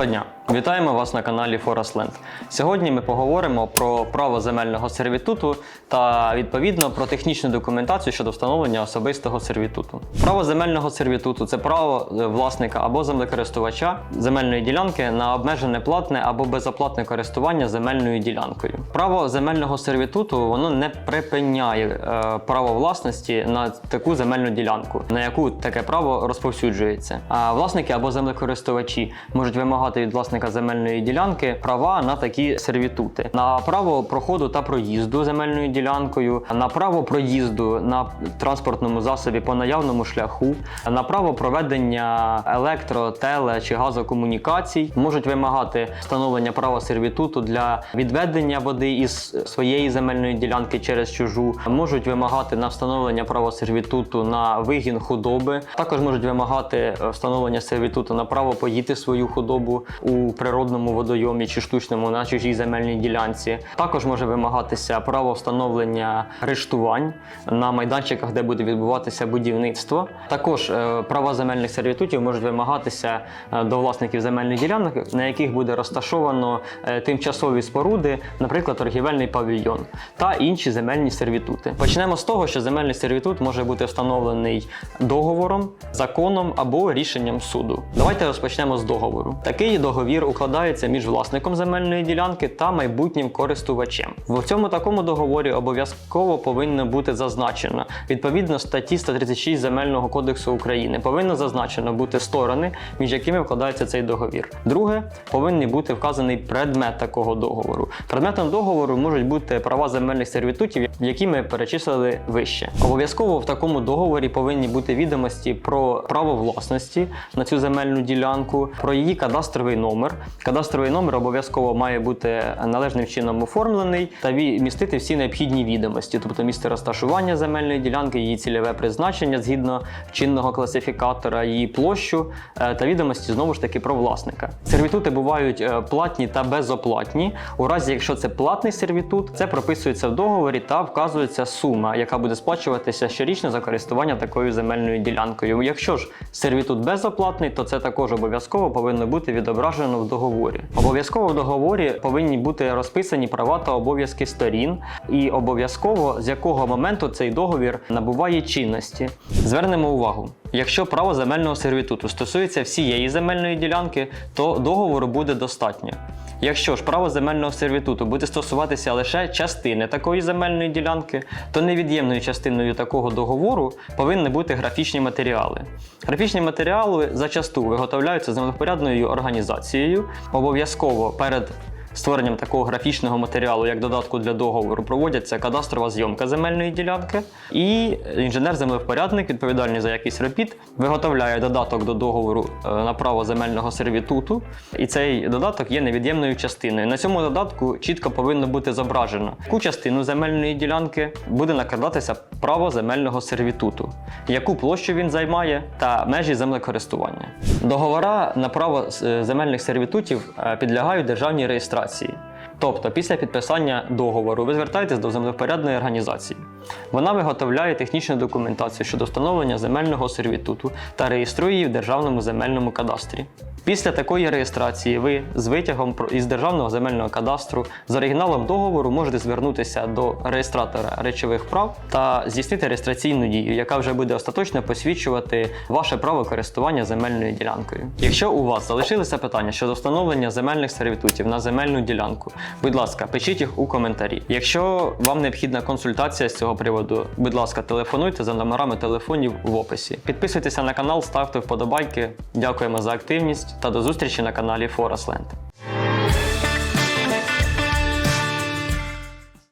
Доброго дня! Вітаємо вас на каналі Forestland. Сьогодні ми поговоримо про право земельного сервітуту та відповідно про технічну документацію щодо встановлення особистого сервітуту. Право земельного сервітуту це право е, власника або землекористувача земельної ділянки на обмежене платне або безоплатне користування земельною ділянкою. Право земельного сервітуту воно не припиняє е, право власності на таку земельну ділянку, на яку таке право розповсюджується. А власники або землекористувачі можуть вимагати від власника земельної ділянки права на такі сервітути, на право проходу та проїзду земельною ділянкою, на право проїзду на транспортному засобі по наявному шляху, на право проведення електро, теле чи газокомунікацій, можуть вимагати встановлення права сервітуту для відведення води із своєї земельної ділянки через чужу, можуть вимагати на встановлення права сервітуту на вигін худоби, також можуть вимагати е, встановлення сервітуту на право поїти свою худобу у природному водойомі чи штучному на чужій земельній ділянці. Також може вимагатися право встановлення рештувань на майданчиках, де буде відбуватися будівництво. Також е, права земельних сервітутів можуть вимагатися е, до власників земельних ділянок, на яких буде розташовано е, тимчасові споруди, наприклад, торгівельний павільйон та інші земельні сервітути. Почнемо з того, що земельний сервітут може бути встановлений договором, законом або рішенням суду. Давайте розпочнемо з договору. Такий договір укладається між власником земельної ділянки та майбутнім користувачем. В цьому такому договорі обов'язково повинно бути зазначено відповідно статті 136 Земельного кодексу України. Повинно зазначено бути сторони, між якими вкладається цей договір. Друге, повинен бути вказаний предмет такого договору. Предметом договору можуть бути права земельних сервітутів, які ми перечислили вище. Обов'язково в такому договорі повинні бути відомості про право власності на цю земельну ділянку, про її кадастровий номер. Кадастровий номер обов'язково має бути належним чином оформлений та містити всі необхідні відомості, тобто місце розташування земельної ділянки, її цільове призначення згідно чинного класифікатора, її площу е, та відомості знову ж таки про власника. Сервітути бувають е, платні та безоплатні. У разі, якщо це платний сервітут, це прописується в договорі та вказується сума, яка буде сплачуватися щорічно за користування такою земельною ділянкою. Якщо ж сервітут безоплатний, то це також обов'язково повинно бути відображено в договорі. Обов'язково в договорі повинні бути розписані права та обов'язки сторін, і обов'язково з якого моменту цей договір набуває чинності. Звернемо увагу. Якщо право земельного сервітуту стосується всієї земельної ділянки, то договору буде достатньо. Якщо ж право земельного сервітуту буде стосуватися лише частини такої земельної ділянки, то невід'ємною частиною такого договору повинні бути графічні матеріали. Графічні матеріали зачасту виготовляються землепорядною організацією. Обов'язково перед створенням такого графічного матеріалу, як додатку для договору, проводяться кадастрова зйомка земельної ділянки, і інженер-землевпорядник, відповідальний за якість робіт, виготовляє додаток до договору е, на право земельного сервітуту. І цей додаток є невід'ємною частиною. На цьому додатку чітко повинно бути зображено, яку частину земельної ділянки буде накладатися право земельного сервітуту, яку площу він займає та межі землекористування. Договора на право е, земельних сервітутів е, підлягають державній реєстрації. Тобто, після підписання договору ви звертаєтесь до землевпорядної організації. Вона виготовляє технічну документацію щодо встановлення земельного сервітуту та реєструє її в державному земельному кадастрі. Після такої реєстрації ви з витягом із державного земельного кадастру з оригіналом договору можете звернутися до реєстратора речових прав та здійснити реєстраційну дію, яка вже буде остаточно посвідчувати ваше право користування земельною ділянкою. Якщо у вас залишилися питання щодо встановлення земельних сервітутів на земельну ділянку, будь ласка, пишіть їх у коментарі. Якщо вам необхідна консультація з цього приводу, будь ласка, телефонуйте за номерами телефонів в описі. Підписуйтеся на канал, ставте вподобайки. Дякуємо за активність та до зустрічі на каналі Forestland.